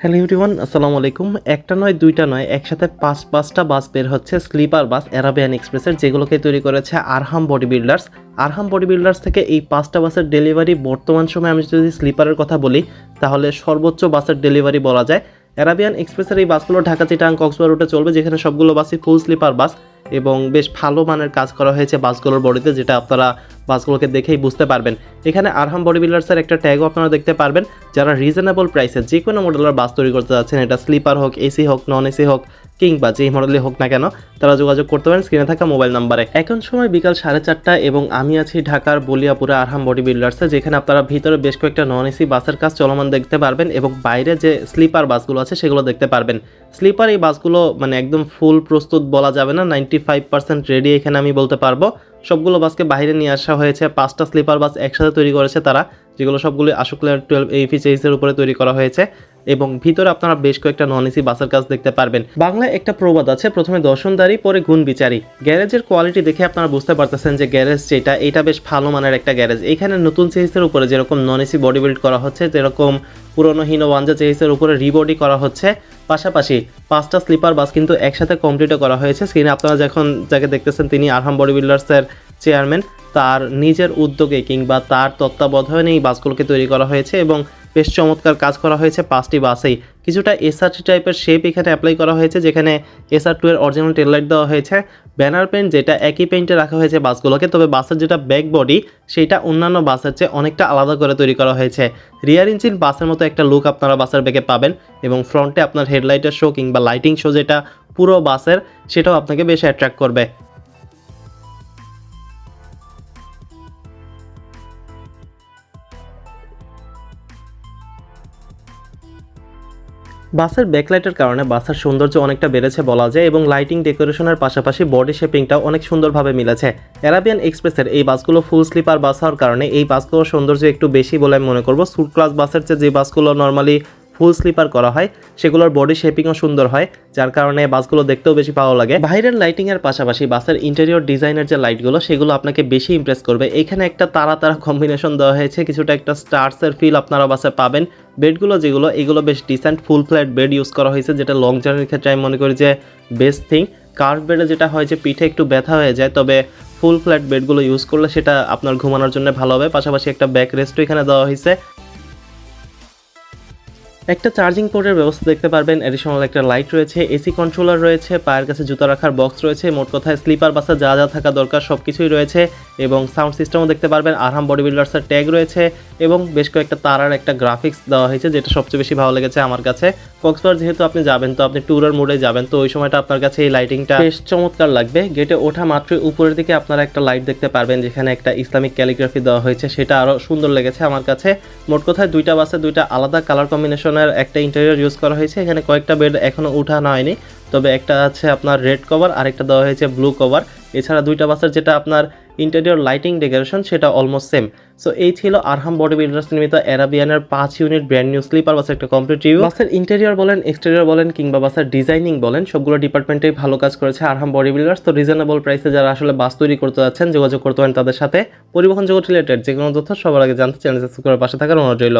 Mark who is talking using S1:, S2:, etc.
S1: Hello ইউটিওয়ান আসসালামু আলাইকুম। একটা নয়, দুইটা নয়, একসাথে পাঁচ, পাঁচটা বাস বের হচ্ছে স্লিপার বাস অ্যারাবিয়ান এক্সপ্রেসের, যেগুলোকে তৈরি করেছে Arham body builders Arham body builders থেকে এই পাঁচটা বাসের ডেলিভারি বর্তমান সময়ে আমি যদি স্লিপারের কথা বলি, তাহলে সর্বোচ্চ বাসের ডেলিভারি বলা যায়। অ্যারাবিয়ান এক্সপ্রেসের এই বাসগুলো ঢাকা চিটাং কক্সবাজার রুটে চলবে, যেখানে সবগুলো বাসই ফুল স্লিপার বাস। এবং বেশ ভালো মানের কাজ করা হয়েছে বাসগুলোর বডিতে, যেটা আপনারা বাসগুলোকে দেখেই বুঝতে পারবেন। এখানে আরহাম বডি বিল্ডার্সের একটা ট্যাগও আপনারা দেখতে পারবেন, যারা রিজনেবল প্রাইসে যে কোনো মডেলের বাস তৈরি করতে যাচ্ছেন, এটা স্লিপার হোক এসি হোক নন এসি হোক, কিংবা যেই মডেলই হোক না কেন, তারা যোগাযোগ করতে পারেন স্ক্রিনে থাকা মোবাইল নাম্বারে এখন সময় বিকাল সাড়ে চারটা এবং আমি আছি ঢাকার বলিয়াপুরে আরহাম বডি বিল্ডার্সে যেখানে আপনারা ভিতরে বেশ কয়েকটা নন এসি বাসের কাজ চলমান দেখতে পারবেন এবং বাইরে যে স্লিপার বাসগুলো আছে, সেগুলো দেখতে পারবেন। স্লিপার এই বাসগুলো মানে একদম ফুল প্রস্তুত বলা যাবে না নাইনটি ফাইভ পার্সেন্ট রেডি এখানে আমি বলতে পারব। সবগুলো বাসকে বাইরে নিয়ে আসা হয়েছে। পাঁচটা স্লিপার বাস একসাথে তৈরি করেছে তারা, যেগুলো সবগুলো আশুকলের টুয়েলভ এইচএসের উপরে তৈরি করা হয়েছে। এবং ভিতরে আপনারা বেশ কয়েকটা নন এসি বাসের কাজ দেখতে পারবেন। বাংলায় একটা প্রবাদ আছে, প্রথমে দর্শনদারি, পরে গুণ বিচারি গ্যারেজের কোয়ালিটি দেখে আপনারা বুঝতে পারতেছেন যে গ্যারেজ যেটা, এটা বেশ ভালো মানের একটা গ্যারেজ। এখানে নতুন চেহিসের উপরে যেরকম নন এসি বডি বিল্ড করা হচ্ছে, যেরকম পুরনো ওয়ানজা চেহিসের উপরে রিবডি করা হচ্ছে, পাশাপাশি পাঁচটা স্লিপার বাস কিন্তু একসাথে কমপ্লিটও করা হয়েছে। স্ক্রিনে আপনারা যখন যাকে দেখতেছেন তিনি আরহাম বডি বিল্ডার্সের চেয়ারম্যান তার নিজের উদ্যোগে কিংবা তার তত্ত্বাবধানে এই বাসগুলোকে তৈরি করা হয়েছে এবং বেশ চমৎকার কাজ করা হয়েছে পাঁচটি বাসেই। কিছুটা এসআরটি টাইপের শেপ এখানে অ্যাপ্লাই করা হয়েছে, যেখানে এসআর টু এর অরিজিনাল টেললাইট দেওয়া হয়েছে। ব্যানার পেন্ট যেটা একই পেন্টে রাখা হয়েছে বাসগুলোকে, তবে বাসের যেটা ব্যাক বডি সেটা অন্যান্য বাসের চেয়ে অনেকটা আলাদা করে তৈরি করা হয়েছে। রিয়ার ইঞ্জিন বাসের মতো একটা লুক আপনারা বাসের ব্যাগে পাবেন এবং ফ্রন্টে আপনার হেডলাইটের শো কিংবা লাইটিং শো যেটা পুরো বাসের, সেটাও আপনাকে বেশ অ্যাট্রাক্ট করবে। বাসের ব্যাকলাইটের কারণে বাসের সৌন্দর্য অনেকটা বেড়েছে বলা যায় এবং লাইটিং ডেকোরেশনের পাশাপাশি বডি শেপিংটা অনেক সুন্দরভাবে মিলেছে। অ্যারাবিয়ান এক্সপ্রেসের এই বাসগুলো ফুল স্লিপার বাস হওয়ার কারণে এই বাসগুলোর সৌন্দর্য একটু বেশি বলে আমি মনে করব। সুট ক্লাস বাসের চেয়ে যে বাসগুলো নর্মালি ফুল স্লিপার করা হয়, সেগুলোর বডি শেপিংও সুন্দর হয়, যার কারণে বাসগুলো দেখতেও বেশি ভালো লাগে। বাইরের লাইটিং এর পাশাপাশি বাসের ইন্টেরিয়র ডিজাইনের যে লাইটগুলো সেগুলো আপনাকে বেশি ইমপ্রেস করবে। এখানে একটা তারা তারা কম্বিনেশন দেওয়া হয়েছে, কিছুটা একটা স্টার্সের ফিল আপনারা বাসে পাবেন। বেডগুলো যেগুলো, এগুলো বেশ decent full flat bed use করা হয়েছে, যেটা লং জার্নির ক্ষেত্রে আমি মনে করি যে বেস্ট থিং কার্ভ বেডে যেটা হয় যে পিঠে একটু ব্যথা হয়ে যায়, তবে ফুল ফ্ল্যাট বেডগুলো ইউজ করলে সেটা আপনার ঘুমানোর জন্য ভালো হবে। পাশাপাশি একটা ব্যাক রেস্টও এখানে দেওয়া হয়েছে। একটা চার্জিং পোর্টের ব্যবস্থা দেখতে পারবেন এডিশনাল একটা লাইট রয়েছে এসি কন্ট্রোলার রয়েছে, পায়ের কাছে জুতা রাখার বক্স রয়েছে, মোট কথায় স্লিপার বাসে যা যা থাকা দরকার সব কিছুই রয়েছে এবং সাউন্ড সিস্টেমও দেখতে পারবেন আরহাম বডি বিল্ডার্সের ট্যাগ রয়েছে এবং বেশ কয়েকটা তারার একটা গ্রাফিক্স দেওয়া হয়েছে যেটা সবচেয়ে বেশি ভালো লেগেছে আমার কাছে। কক্সবাজার যেহেতু আপনি যাবেন, তো আপনি ট্যুরের মোডে যাবেন, তো ওই সময়টা আপনার কাছে এই লাইটিংটা বেশ চমৎকার লাগবে। গেটে ওঠা মাত্রই উপরের দিকে আপনারা একটা লাইট দেখতে পারবেন, যেখানে একটা ইসলামিক ক্যালিগ্রাফি দেওয়া হয়েছে, সেটা আরও সুন্দর লেগেছে আমার কাছে। মোট কথায় দুইটা বাসে দুইটা আলাদা কালার কম্বিনেশনের একটা ইন্টেরিয়র ইউজ করা হয়েছে। এখানে কয়েকটা বেড এখনও উঠানো হয়নি। তবে একটা আছে আপনার রেড কভার আরেকটা দেওয়া হয়েছে ব্লু কভার এছাড়া দুইটা বাসের যেটা আপনার ইন্টেরিয়র লাইটিং ডেকোরেশন সেটা অলমোস্ট সেম সো এই ছিল আরহাম বডি বিল্ডার্স নির্মিত অ্যারাবিয়ানের পাঁচ ইউনিট ব্র্যান্ড নিউ স্লিপার বাসের একটা কমপ্লিট রিভিউ বাসের ইন্টেরিয়র বলেন এক্সটেরিয়র বলেন, কিংবা বাসের ডিজাইনিং বলেন, সবগুলো ডিপার্টমেন্টেই ভালো কাজ করেছে আরহাম বডি বিল্ডার্স। তো রিজনেবল প্রাইসে যারা আসলে বাস তৈরি করতে যাচ্ছেন, যোগাযোগ করতে পারেন তাদের সাথে। পরিবহন জগৎ রিলেটেড যে কোনো তথ্য সবার আগে জানতে চ্যানেল সাবস্ক্রাইব করে পাশে থাকার অনুরোধ রইল।